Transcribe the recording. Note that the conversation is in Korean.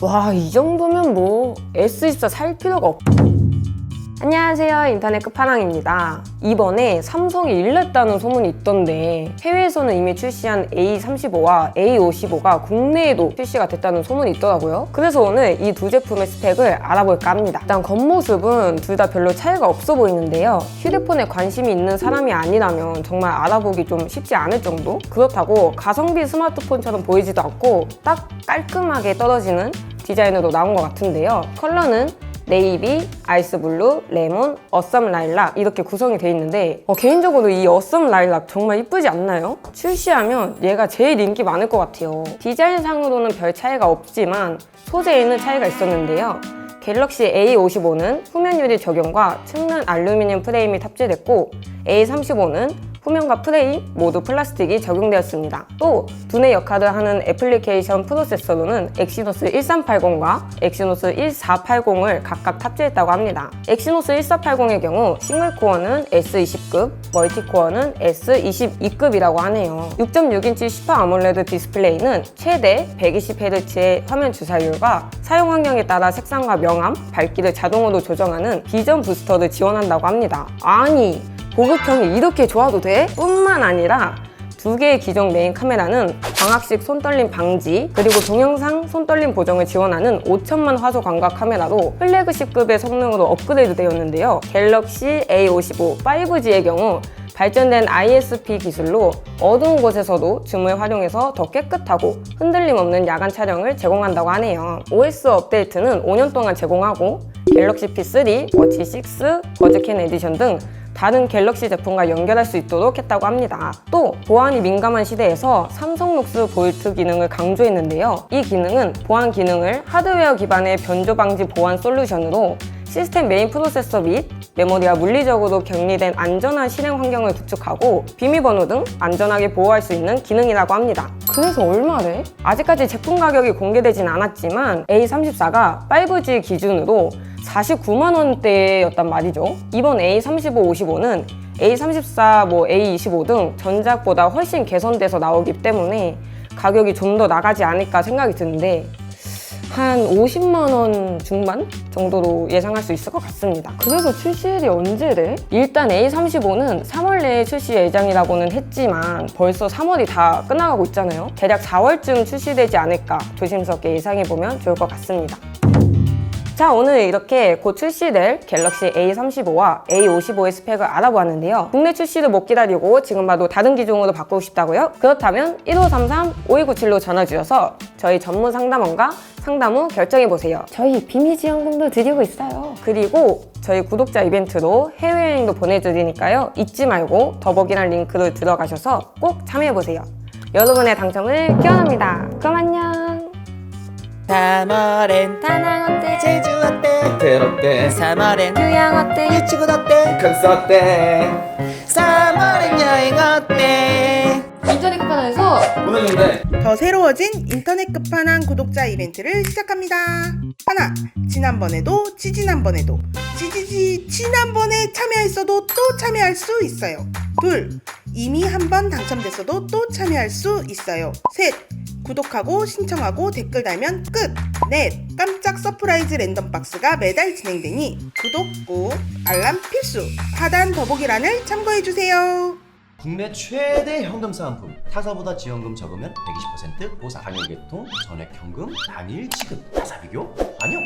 와, 이 정도면 뭐 S24 살 필요가 없. 안녕하세요. 인터넷 끝판왕입니다. 이번에 삼성이 일냈다는 소문이 있던데 해외에서는 이미 출시한 A35와 A55가 국내에도 출시가 됐다는 소문이 있더라고요. 그래서 오늘 이 두 제품의 스펙을 알아볼까 합니다. 일단 겉모습은 둘 다 별로 차이가 없어 보이는데요. 휴대폰에 관심이 있는 사람이 아니라면 정말 알아보기 좀 쉽지 않을 정도? 그렇다고 가성비 스마트폰처럼 보이지도 않고 딱 깔끔하게 떨어지는 디자인으로 나온 것 같은데요. 컬러는 네이비, 아이스 블루, 레몬, 어썸 라일락 이렇게 구성이 돼 있는데 어, 개인적으로 이 어썸 라일락 정말 이쁘지 않나요? 출시하면 얘가 제일 인기 많을 것 같아요. 디자인상으로는 별 차이가 없지만 소재에는 차이가 있었는데요. 갤럭시 A55는 후면 유리 적용과 측면 알루미늄 프레임이 탑재됐고 A35는 후면과 프레임 모두 플라스틱이 적용되었습니다. 또 두뇌 역할을 하는 애플리케이션 프로세서로는 엑시노스 1380과 엑시노스 1480을 각각 탑재했다고 합니다. 엑시노스 1480의 경우 싱글 코어는 S20급, 멀티 코어는 S22급이라고 하네요. 6.6인치 슈퍼 아몰레드 디스플레이는 최대 120Hz의 화면 주사율과 사용 환경에 따라 색상과 명암, 밝기를 자동으로 조정하는 비전 부스터를 지원한다고 합니다. 아니, 보급형이 이렇게 좋아도 돼? 뿐만 아니라 두 개의 기존 메인 카메라는 광학식 손떨림 방지 그리고 동영상 손떨림 보정을 지원하는 5천만 화소 광각 카메라로 플래그십급의 성능으로 업그레이드 되었는데요. 갤럭시 A55 5G의 경우 발전된 ISP 기술로 어두운 곳에서도 줌을 활용해서 더 깨끗하고 흔들림 없는 야간 촬영을 제공한다고 하네요. OS 업데이트는 5년 동안 제공하고 갤럭시 P3, 워치 6, 버즈캔 에디션 등 다른 갤럭시 제품과 연결할 수 있도록 했다고 합니다. 또 보안이 민감한 시대에서 삼성록스 볼트 기능을 강조했는데요. 이 기능은 보안 기능을 하드웨어 기반의 변조 방지 보안 솔루션으로 시스템 메인 프로세서 및 메모리와 물리적으로 격리된 안전한 실행 환경을 구축하고 비밀번호 등 안전하게 보호할 수 있는 기능이라고 합니다. 그래서 얼마래? 아직까지 제품 가격이 공개되진 않았지만 A34가 5G 기준으로 49만 원대였단 말이죠. 이번 A35, 55는 A34, 뭐 A25 등 전작보다 훨씬 개선돼서 나오기 때문에 가격이 좀 더 나가지 않을까 생각이 드는데 한 50만 원 중반 정도로 예상할 수 있을 것 같습니다. 그래서 출시일이 언제래? 일단 A35는 3월 내에 출시 예정이라고는 했지만 벌써 3월이 다 끝나가고 있잖아요. 대략 4월쯤 출시되지 않을까 조심스럽게 예상해보면 좋을 것 같습니다. 자 오늘 이렇게 곧 출시될 갤럭시 A35와 A55의 스펙을 알아보았는데요. 국내 출시를 못 기다리고 지금 봐도 다른 기종으로 바꾸고 싶다고요? 그렇다면 1533-5297로 전화 주셔서 저희 전문 상담원과 상담 후 결정해보세요. 저희 비밀 지원금도 드리고 있어요. 그리고 저희 구독자 이벤트로 해외여행도 보내드리니까요. 잊지 말고 더보기란 링크를 들어가셔서 꼭 참여해보세요. 여러분의 당첨을 기원합니다. 그럼 안녕 3월엔 다낭 어때? 제주 어때 호텔 어때? 3월엔 휴양 어때? 유치원 어때 콘스 어때? 3월엔 여행 어때 인터넷 카페에서 보내준대 더 새로워진 인터넷 끝판왕 구독자 이벤트를 시작합니다. 하나, 지난번에도 지지난번에도 지지지 지난번에 참여했어도 또 참여할 수 있어요. 둘, 이미 한 번 당첨됐어도 또 참여할 수 있어요. 셋, 구독하고 신청하고 댓글 달면 끝. 넷, 깜짝 서프라이즈 랜덤 박스가 매달 진행되니 구독 꾹, 알람 필수. 하단 더보기란을 참고해주세요. 국내 최대 현금 사은품 타사보다 지원금 적으면 120% 보상 당일 개통 전액 현금 당일 지급 타사 비교 환영